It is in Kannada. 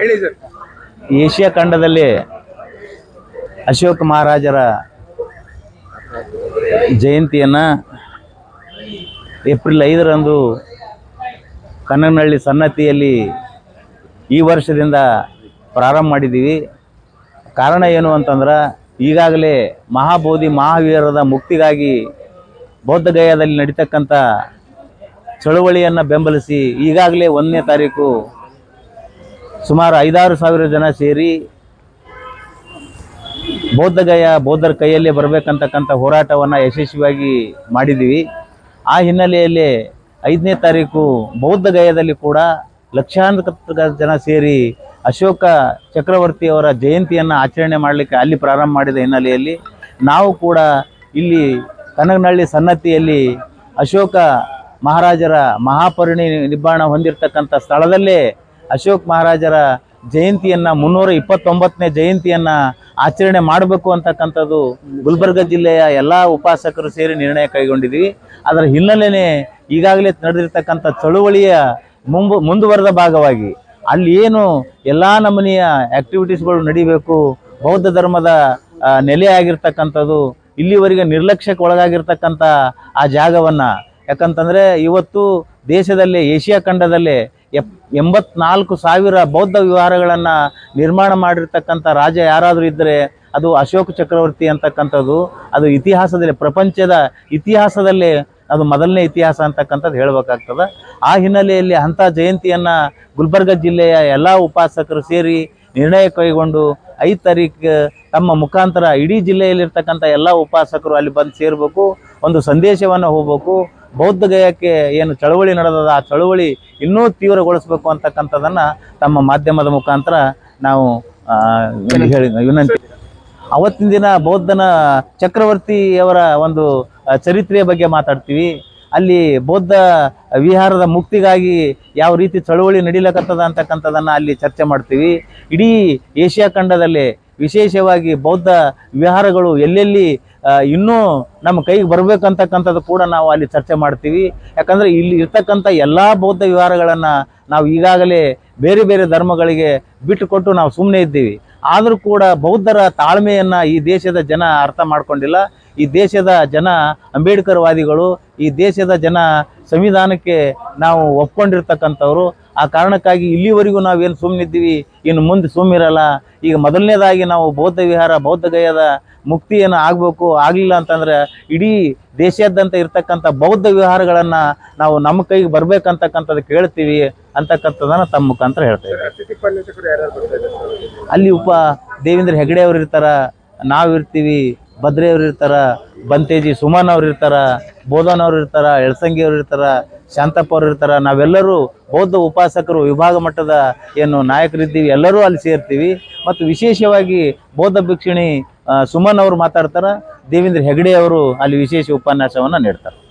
ಹೇಳಿ ಸರ್. ಏಷ್ಯಾ ಖಂಡದಲ್ಲಿ ಅಶೋಕ ಮಹಾರಾಜರ ಜಯಂತಿಯನ್ನ ಏಪ್ರಿಲ್ ಐದರಂದು ಕನ್ನನಹಳ್ಳಿ ಸನ್ನತಿಯಲ್ಲಿ ಈ ವರ್ಷದಿಂದ ಪ್ರಾರಂಭ ಮಾಡಿದ್ದೀವಿ. ಕಾರಣ ಏನು ಅಂತಂದ್ರೆ ಈಗಾಗಲೇ ಮಹಾಬೋಧಿ ಮಹಾವೀರದ ಮುಕ್ತಿಗಾಗಿ ಬೌದ್ಧಗಯಾದಲ್ಲಿ ನಡೀತಕ್ಕಂಥ ಚಳುವಳಿಯನ್ನು ಬೆಂಬಲಿಸಿ ಈಗಾಗಲೇ ಒಂದನೇ ತಾರೀಕು ಸುಮಾರು ಐದಾರು ಸಾವಿರ ಜನ ಸೇರಿ ಬೌದ್ಧಗಯ, ಬೌದ್ಧರ ಕೈಯಲ್ಲಿ ಬರಬೇಕಂತಕ್ಕಂಥ ಹೋರಾಟವನ್ನು ಯಶಸ್ವಿಯಾಗಿ ಮಾಡಿದ್ದೀವಿ. ಆ ಹಿನ್ನೆಲೆಯಲ್ಲಿ ಐದನೇ ತಾರೀಕು ಬೌದ್ಧಗಯದಲ್ಲಿ ಕೂಡ ಲಕ್ಷಾಂತರ ಜನ ಸೇರಿ ಅಶೋಕ ಚಕ್ರವರ್ತಿಯವರ ಜಯಂತಿಯನ್ನು ಆಚರಣೆ ಮಾಡಲಿಕ್ಕೆ ಅಲ್ಲಿ ಪ್ರಾರಂಭ ಮಾಡಿದ ಹಿನ್ನೆಲೆಯಲ್ಲಿ ನಾವು ಕೂಡ ಇಲ್ಲಿ ಕನಗನಹಳ್ಳಿ ಸನ್ನತಿಯಲ್ಲಿ ಅಶೋಕ ಮಹಾರಾಜರ ಮಹಾಪರಿಣಿ ನಿಬ್ಬಾಣ ಹೊಂದಿರತಕ್ಕಂಥ ಸ್ಥಳದಲ್ಲೇ ಅಶೋಕ್ ಮಹಾರಾಜರ ಜಯಂತಿಯನ್ನು, ಮುನ್ನೂರ ಇಪ್ಪತ್ತೊಂಬತ್ತನೇ ಜಯಂತಿಯನ್ನು ಆಚರಣೆ ಮಾಡಬೇಕು ಅಂತಕ್ಕಂಥದ್ದು ಗುಲ್ಬರ್ಗ ಜಿಲ್ಲೆಯ ಎಲ್ಲ ಉಪಾಸಕರು ಸೇರಿ ನಿರ್ಣಯ ಕೈಗೊಂಡಿದ್ವಿ. ಅದರ ಹಿನ್ನೆಲೆಯೇ ಈಗಾಗಲೇ ನಡೆದಿರ್ತಕ್ಕಂಥ ಚಳುವಳಿಯ ಮುಂಬ, ಮುಂದುವರೆದ ಭಾಗವಾಗಿ ಅಲ್ಲಿ ಏನು ಎಲ್ಲ ನಮನೆಯ ಆ್ಯಕ್ಟಿವಿಟೀಸ್ಗಳು ನಡಿಬೇಕು, ಬೌದ್ಧ ಧರ್ಮದ ನೆಲೆಯಾಗಿರ್ತಕ್ಕಂಥದ್ದು ಇಲ್ಲಿವರೆಗೆ ನಿರ್ಲಕ್ಷ್ಯಕ್ಕೆ ಒಳಗಾಗಿರ್ತಕ್ಕಂಥ ಆ ಜಾಗವನ್ನು. ಯಾಕಂತಂದರೆ ಇವತ್ತು ದೇಶದಲ್ಲಿ, ಏಷ್ಯಾ ಖಂಡದಲ್ಲಿ ಎಪ್ ಎಂಬತ್ನಾಲ್ಕು ಸಾವಿರ ಬೌದ್ಧ ವಿಹಾರಗಳನ್ನು ನಿರ್ಮಾಣ ಮಾಡಿರ್ತಕ್ಕಂಥ ರಾಜ ಯಾರಾದರೂ ಇದ್ದರೆ ಅದು ಅಶೋಕ ಚಕ್ರವರ್ತಿ ಅಂತಕ್ಕಂಥದ್ದು. ಅದು ಇತಿಹಾಸದಲ್ಲಿ, ಪ್ರಪಂಚದ ಇತಿಹಾಸದಲ್ಲಿ ಅದು ಮೊದಲನೇ ಇತಿಹಾಸ ಅಂತಕ್ಕಂಥದ್ದು ಹೇಳಬೇಕಾಗ್ತದೆ. ಆ ಹಿನ್ನೆಲೆಯಲ್ಲಿ ಅಂಥ ಜಯಂತಿಯನ್ನು ಗುಲ್ಬರ್ಗ ಜಿಲ್ಲೆಯ ಎಲ್ಲ ಉಪಾಸಕರು ಸೇರಿ ನಿರ್ಣಯ ಕೈಗೊಂಡು ಐದು ತಾರೀಕು ತಮ್ಮ ಮುಖಾಂತರ ಇಡೀ ಜಿಲ್ಲೆಯಲ್ಲಿರ್ತಕ್ಕಂಥ ಎಲ್ಲ ಉಪಾಸಕರು ಅಲ್ಲಿ ಬಂದು ಸೇರಬೇಕು, ಒಂದು ಸಂದೇಶವನ್ನು ಹೋಗ್ಬೇಕು. ಬೌದ್ಧ ಗಯಕ್ಕೆ ಏನು ಚಳವಳಿ ನಡೆದದ, ಆ ಚಳವಳಿ ಇನ್ನೂ ತೀವ್ರಗೊಳಿಸಬೇಕು ಅಂತಕ್ಕಂಥದ್ದನ್ನು ತಮ್ಮ ಮಾಧ್ಯಮದ ಮುಖಾಂತರ ನಾವು ಹೇಳಿ ವಿನಂತಿ. ಅವತ್ತಿನ ದಿನ ಬೌದ್ಧನ ಚಕ್ರವರ್ತಿಯವರ ಒಂದು ಚರಿತ್ರೆಯ ಬಗ್ಗೆ ಮಾತಾಡ್ತೀವಿ. ಅಲ್ಲಿ ಬೌದ್ಧ ವಿಹಾರದ ಮುಕ್ತಿಗಾಗಿ ಯಾವ ರೀತಿ ಚಳುವಳಿ ನಡೀಲಕತ್ತದ ಅಂತಕ್ಕಂಥದ್ದನ್ನು ಅಲ್ಲಿ ಚರ್ಚೆ ಮಾಡ್ತೀವಿ. ಇಡೀ ಏಷ್ಯಾ ಖಂಡದಲ್ಲಿ ವಿಶೇಷವಾಗಿ ಬೌದ್ಧ ವಿಹಾರಗಳು ಎಲ್ಲೆಲ್ಲಿ ಇನ್ನೂ ನಮ್ಮ ಕೈಗೆ ಬರಬೇಕಂತಕ್ಕಂಥದ್ದು ಕೂಡ ನಾವು ಅಲ್ಲಿ ಚರ್ಚೆ ಮಾಡ್ತೀವಿ. ಯಾಕಂದರೆ ಇಲ್ಲಿ ಇರ್ತಕ್ಕಂಥ ಎಲ್ಲ ಬೌದ್ಧ ವಿಹಾರಗಳನ್ನು ನಾವು ಈಗಾಗಲೇ ಬೇರೆ ಬೇರೆ ಧರ್ಮಗಳಿಗೆ ಬಿಟ್ಟುಕೊಟ್ಟು ನಾವು ಸುಮ್ಮನೆ ಇದ್ದೀವಿ. ಆದರೂ ಕೂಡ ಬೌದ್ಧರ ತಾಳ್ಮೆಯನ್ನು ಈ ದೇಶದ ಜನ ಅರ್ಥ ಮಾಡ್ಕೊಂಡಿಲ್ಲ. ಈ ದೇಶದ ಜನ ಅಂಬೇಡ್ಕರ್ವಾದಿಗಳು, ಈ ದೇಶದ ಜನ ಸಂವಿಧಾನಕ್ಕೆ ನಾವು ಒಪ್ಕೊಂಡಿರ್ತಕ್ಕಂಥವ್ರು ಆ ಕಾರಣಕ್ಕಾಗಿ ಇಲ್ಲಿವರೆಗೂ ಏನು ಸುಮ್ಮನಿದ್ದೀವಿ ಇನ್ನು ಮುಂದೆ ಸುಮ್ಮಿರಲ್ಲ ಈಗ ಮೊದಲನೇದಾಗಿ ನಾವು ಬೌದ್ಧ ವಿಹಾರ ಬೌದ್ಧ ಗಯದ ಮುಕ್ತಿ ಏನು ಆಗಬೇಕು ಆಗಲಿಲ್ಲ ಅಂತಂದ್ರೆ ಇಡೀ ದೇಶಾದ್ಯಂತ ಇರ್ತಕ್ಕಂಥ ಬೌದ್ಧ ವಿಹಾರಗಳನ್ನು ನಾವು ನಮ್ಮ ಕೈಗೆ ಬರ್ಬೇಕಂತಕ್ಕಂಥದ್ದು ಕೇಳ್ತೀವಿ ಅಂತಕ್ಕಂಥದ್ದನ್ನು ತಮ್ಮ ಮುಖಾಂತರ ಹೇಳ್ತೇವೆ? ಅಲ್ಲಿ ಉಪ ದೇವೇಂದ್ರ ಹೆಗಡೆ ಅವ್ರು ಇರ್ತಾರ ನಾವು ಇರ್ತೀವಿ ಭದ್ರೆಯವ್ರು ಇರ್ತಾರೆ ಇರ್ತಾರ ಬಂತೇಜಿ ಸುಮನ್ ಅವ್ರು ಇರ್ತಾರ ಬೋಧನವ್ರು ಇರ್ತಾರ ಎಳ್ಸಂಗಿ ಅವ್ರು ಇರ್ತಾರ ಶಾಂತಪ್ಪ ಅವ್ರು ಇರ್ತಾರೆ. ನಾವೆಲ್ಲರೂ ಬೌದ್ಧ ಉಪಾಸಕರು, ವಿಭಾಗ ಮಟ್ಟದ ಏನು ನಾಯಕರಿದ್ದೀವಿ. ಎಲ್ಲರೂ ಅಲ್ಲಿ ಸೇರ್ತೀವಿ. ಮತ್ತು ವಿಶೇಷವಾಗಿ ಬೌದ್ಧ ಭಿಕ್ಷಿಣಿ ಸುಮನ್ ಅವರು ಮಾತಾಡ್ತಾರೆ. ದೇವೇಂದ್ರ ಹೆಗಡೆ ಅವರು ಅಲ್ಲಿ ವಿಶೇಷ ಉಪನ್ಯಾಸವನ್ನು ನೀಡ್ತಾರೆ.